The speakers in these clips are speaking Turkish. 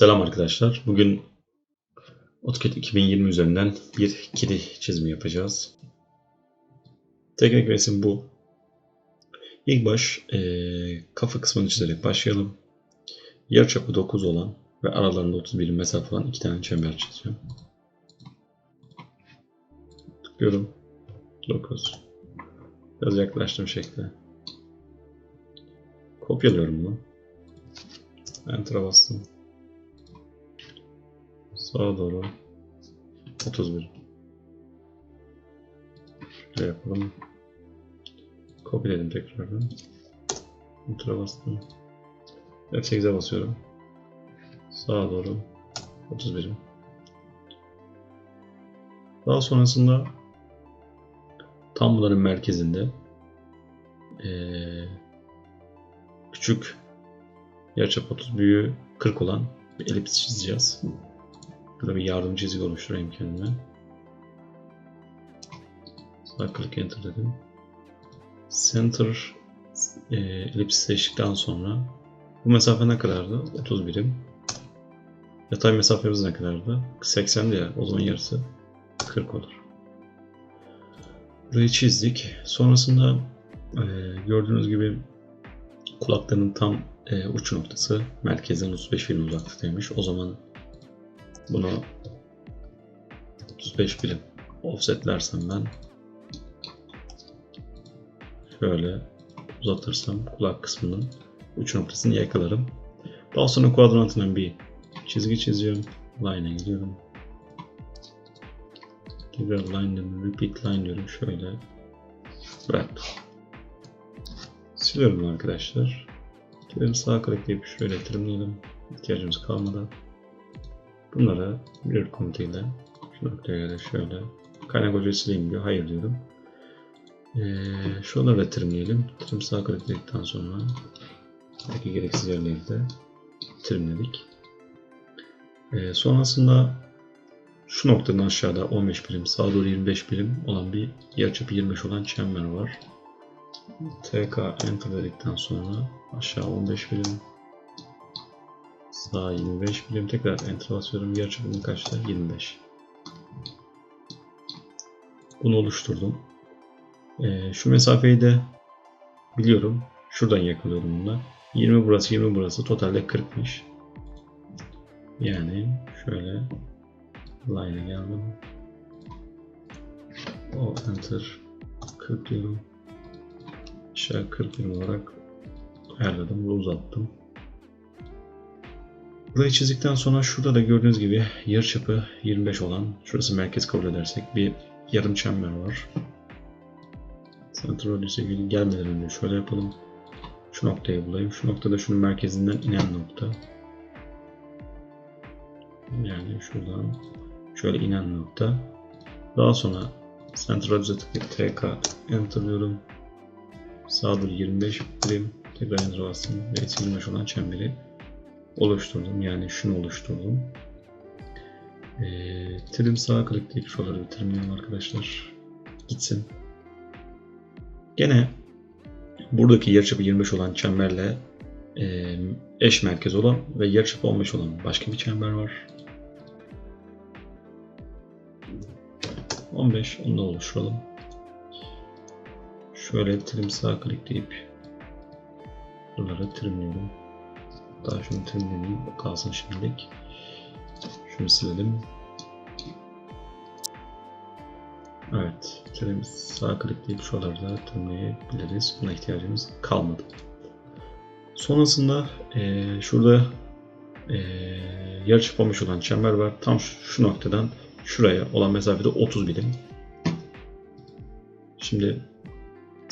Selam arkadaşlar. Bugün AutoCAD 2020 üzerinden bir kedi çizimi yapacağız. Teknik resim bu. İlk baş eee, kafa kısmını çizerek başlayalım. Yarıçapı 9 olan ve aralarında 31 mesafe olan iki tane çember çizeceğim. Tıklıyorum. 9. Biraz yaklaştım şekle. Kopyalıyorum bunu. Enter'a bastım. Sağa doğru 31. Şöyle yapalım. Kopyaladım tekrardan. Enter'a bastım. F8'e basıyorum. Sağa doğru 31. Daha sonrasında tam bunların merkezinde eee, küçük yarıçap 30 büyüğü 40 olan bir elips çizeceğiz. Burada bir yardım çizgi oluşturayım kendime. Sağ klik enter dedim. Center e, elips seçtikten sonra bu mesafe ne kadardı? 30 birim. Yatay mesafemiz ne kadardı? 80'di ya. O zaman yarısı 40 olur. Burayı çizdik. Sonrasında e, gördüğünüz gibi kulaklarının tam e, uç noktası merkezden 35 birim uzaklıktaymış. O zaman bunu 35 birim offsetlersem ben şöyle uzatırsam kulak kısmının uç noktasını yakalarım. Daha sonra kuadrantına bir çizgi çiziyorum. Line'a gidiyorum. Tekrar line repeat line diyorum. Şöyle bıraktım. Siliyorum arkadaşlar. Gidelim sağ klikleyip şöyle trimleyelim. İhtiyacımız kalmadı. Bunları bir komutuyla şu noktaya göre şöyle kaynak hocayı sileyim diyor. Hayır diyorum. Ee, şuraları da trimleyelim. Trim sağ klikledikten sonra belki gereksiz yerleri de trimledik. Ee, sonrasında şu noktadan aşağıda 15 birim, sağa doğru 25 birim olan bir yarıçapı 25 olan çember var. TK enter dedikten sonra aşağı 15 birim, Sağ 25 birim tekrar enter basıyorum. Yer çapımı kaçta? 25. Bunu oluşturdum. Ee, şu mesafeyi de biliyorum. Şuradan yakalıyorum bununla. 20 burası 20 burası totalde 40'mış. Yani şöyle line'e geldim. O enter 40 diyorum. Aşağı 40 birim olarak ayarladım ve uzattım. Burayı çizdikten sonra şurada da gördüğünüz gibi yarıçapı 25 olan, şurası merkez kabul edersek bir yarım çember var. Center radius'e gelmeden önce şöyle yapalım. Şu noktayı bulayım. Şu noktada şunun merkezinden inen nokta. Yani şuradan şöyle inen nokta. Daha sonra Center radius'e tıklayıp TK Enter diyorum. Sağa doğru 25 birim. Tekrar Enter bastım. Ve 25 olan çemberi oluşturdum. Yani şunu oluşturdum. E, trim sağ klikleyip şuraları bitirmeyelim arkadaşlar. Gitsin. Gene buradaki yarıçapı 25 olan çemberle e, eş merkez olan ve yarıçapı 15 olan başka bir çember var. 15 onu da oluşturalım. Şöyle trim sağ klikleyip buraları trimliyorum. Daha şunu trimleyeyim. Kalsın şimdilik. Şunu silelim. Evet. Trim sağ klikleyip şuraları da trimleyebiliriz. Buna ihtiyacımız kalmadı. Sonrasında e, şurada e, yarı olmuş olan çember var. Tam şu, şu noktadan şuraya olan mesafede 30 birim. Şimdi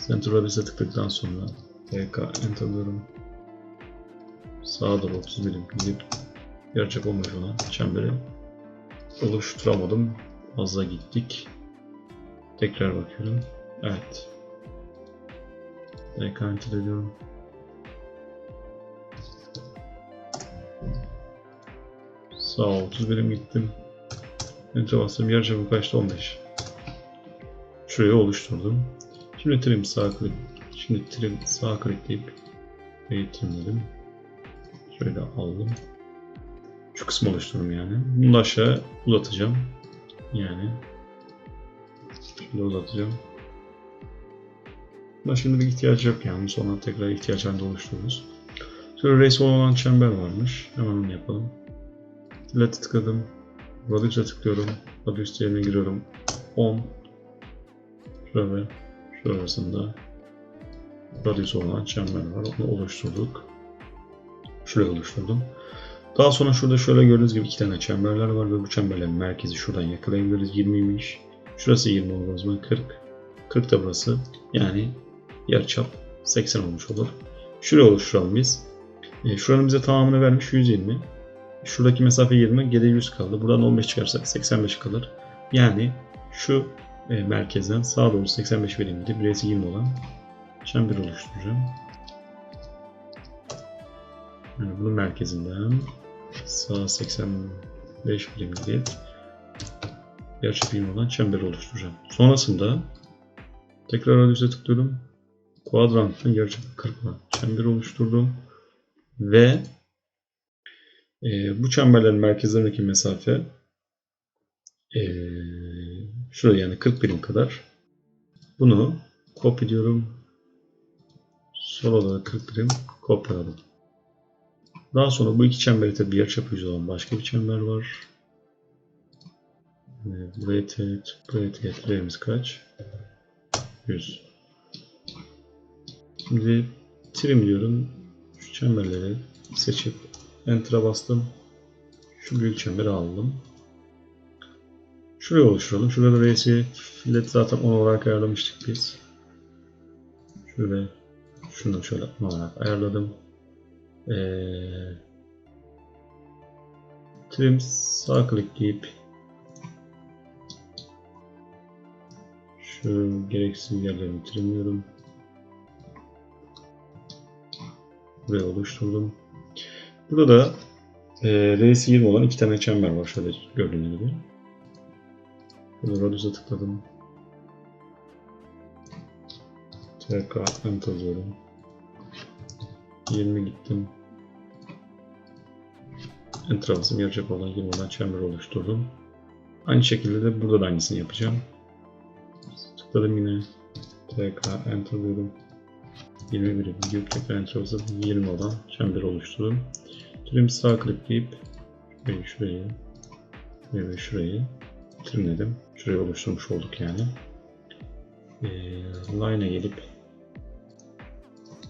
Center Radius'e tıkladıktan sonra TK Enter diyorum sağa doğru 30 milim gidip yarıçap olmuş olan çemberi oluşturamadım. Fazla gittik. Tekrar bakıyorum. Evet. Tekrar ediyorum. Sağ 30 birim gittim. Enter bastım. Yarıçapı kaçtı? 15. Şurayı oluşturdum. Şimdi trim sağ klik. Şimdi trim sağ klikleyip trimledim. Şöyle aldım. Şu kısmı oluştururum yani. Bunu da aşağı uzatacağım. Yani şöyle uzatacağım. Buna şimdi bir ihtiyaç yok yani. Sonra tekrar ihtiyaç halinde oluştururuz. Şöyle race olan çember varmış. Hemen onu yapalım. Filet'e tıkladım. Radius'a tıklıyorum. Radius yerine giriyorum. 10 Şöyle şurasında radius olan çember var. Onu oluşturduk. Şuraya oluşturdum. Daha sonra şurada şöyle gördüğünüz gibi iki tane çemberler var ve bu çemberlerin merkezi şuradan yakalayabiliriz. 20'ymiş. Şurası 20 olur o zaman 40. 40 da burası. Yani yarıçap 80 olmuş olur. Şuraya oluşturalım biz. E, şuranın bize tamamını vermiş 120. Şuradaki mesafe 20, geriye 100 kaldı. Buradan 15 çıkarsak 85 kalır. Yani şu e, merkezden sağa doğru 85 birim gidip birisi 20 olan çember oluşturacağım. Yani bunun merkezinden sağa 85 birim gidip yarıçapı 20 olan çember oluşturacağım. Sonrasında tekrar radius'e tıklıyorum. Kuadrantın yarıçapı 40 olan çember oluşturdum. Ve e, bu çemberlerin merkezlerindeki mesafe e, şuraya yani 40 birim kadar. Bunu kopyaliyorum. Sola da 40 birim kopyaladım. Daha sonra bu iki çemberi tabi yarıçapı 100 olan başka bir çember var. Buraya teğet, buraya teğetlerimiz kaç? 100. Şimdi trim diyorum. Şu çemberleri seçip Enter'a bastım. Şu büyük çemberi aldım. Şuraya oluşturalım. Şurada R'si fillet zaten 10 olarak ayarlamıştık biz. Şöyle şunu şöyle 10 olarak ayarladım. Ee, trim sağ klikleyip şu gereksiz yerlerini trimliyorum. Buraya oluşturdum. Burada da e, R'si 20 olan iki tane çember var şöyle gördüğünüz gibi. Burada Radius'a tıkladım. Tekrar Enter alıyorum. 20 gittim. Bastım. Yarıçap olan 20 olan çember oluşturdum. Aynı şekilde de burada da aynısını yapacağım. Tıkladım yine. Tekrar Enter alıyorum. 21 video tekrar Enter basıp 20 olan çember oluşturdum. Trim sağ klikleyip şurayı şurayı ve şurayı trimledim. Şurayı oluşturmuş olduk yani. Ee, line'a gelip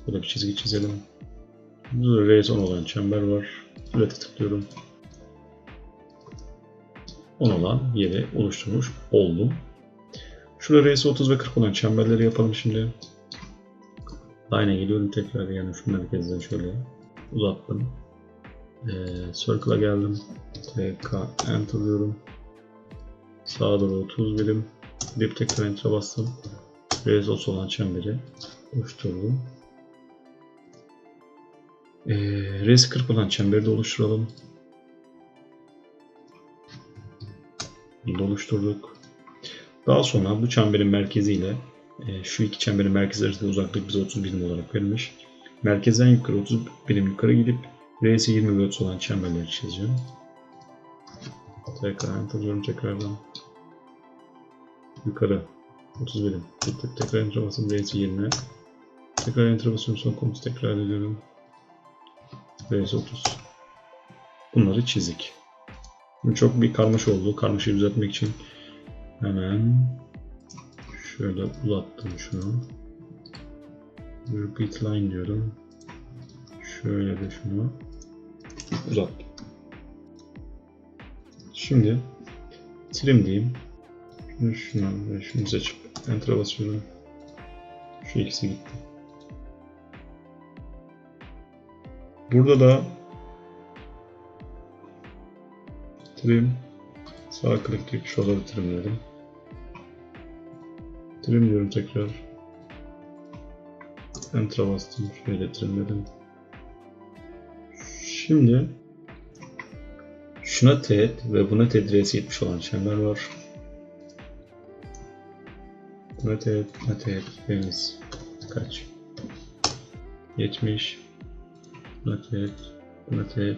burada bir çizgi çizelim. Burada raise 10 olan çember var. Filet'e tıklıyorum. 10 olan yeri oluşturmuş oldum. Şurada raise 30 ve 40 olan çemberleri yapalım şimdi. Line'a geliyorum tekrar yani şu merkezden şöyle uzattım. Ee, circle'a geldim. TK enter diyorum. Sağa doğru 30 birim. Dip tekrar enter'a bastım. Rezos olan çemberi oluşturdum. Ee, Res 40 olan çemberi de oluşturalım. Bunu da oluşturduk. Daha sonra bu çemberin merkeziyle e, şu iki çemberin merkezi arasında uzaklık bize 30 birim olarak verilmiş. Merkezden yukarı 30 birim yukarı gidip R'si 20 ve olan çemberleri çizeceğim. Tekrar enter diyorum tekrardan. Yukarı 30 birim. Tekrar enter basıyorum R'si 20. Tekrar enter basıyorum son komutu tekrar ediyorum. R'si 30. Bunları çizik. Bu çok bir karmaşa oldu. Karmaşayı düzeltmek için hemen şöyle uzattım şunu. Repeat line diyorum. Şöyle de şunu uzattım. Şimdi trim diyeyim. Şunu şuna ve şunu seçip enter'a basıyorum. Şu ikisi gitti. Burada da trim sağ klikleyip şuraları trimledim. Trim diyorum tekrar. Enter'a bastım. Şöyle trimledim. Şimdi şuna teğet ve buna teğet 70 olan çember var. Buna teğet, buna teğet kaç? 70 Buna teğet, buna teğet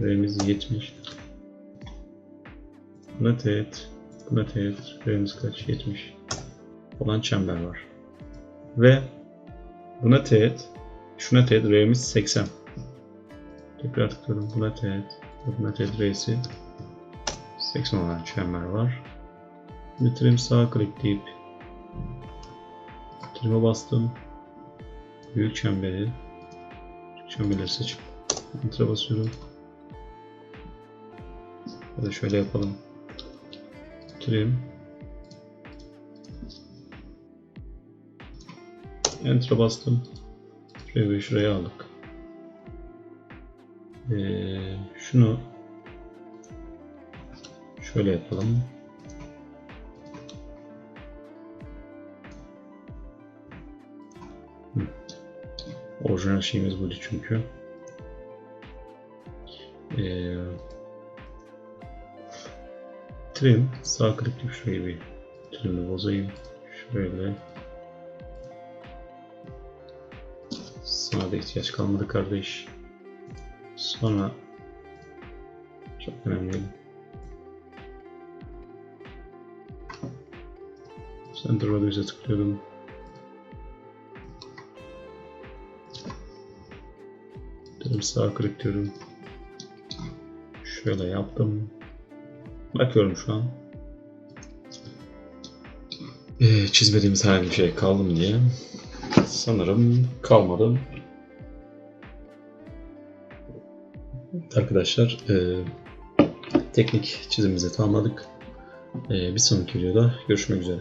R'miz 70. Buna teğet. Buna teğet. R'miz kaç? 70. Olan çember var. Ve buna teğet. Şuna teğet. R'miz 80. Tekrar tıklıyorum. Buna teğet. Buna teğet R'si 80 olan çember var. Şimdi sağ klikleyip trim'e bastım. Büyük çemberi çemberleri seçip Enter'a basıyorum. Ya da şöyle yapalım. Trim Enter'a bastım. Şuraya ve şuraya aldık. Ee, şunu şöyle yapalım. Orijinal şeyimiz buydu çünkü. Ee, trim sağ klikle şurayı bir trimle bozayım. Şöyle. Sana da ihtiyaç kalmadı kardeş. Sonra çok önemli değil. Center Values'e tıklıyorum. Dedim sağ klik diyorum. Şöyle yaptım. Bakıyorum şu an. Ee, çizmediğimiz herhangi bir şey kaldı mı diye. Sanırım kalmadı. Arkadaşlar e, teknik çizimimizi tamamladık. E, bir sonraki videoda görüşmek üzere.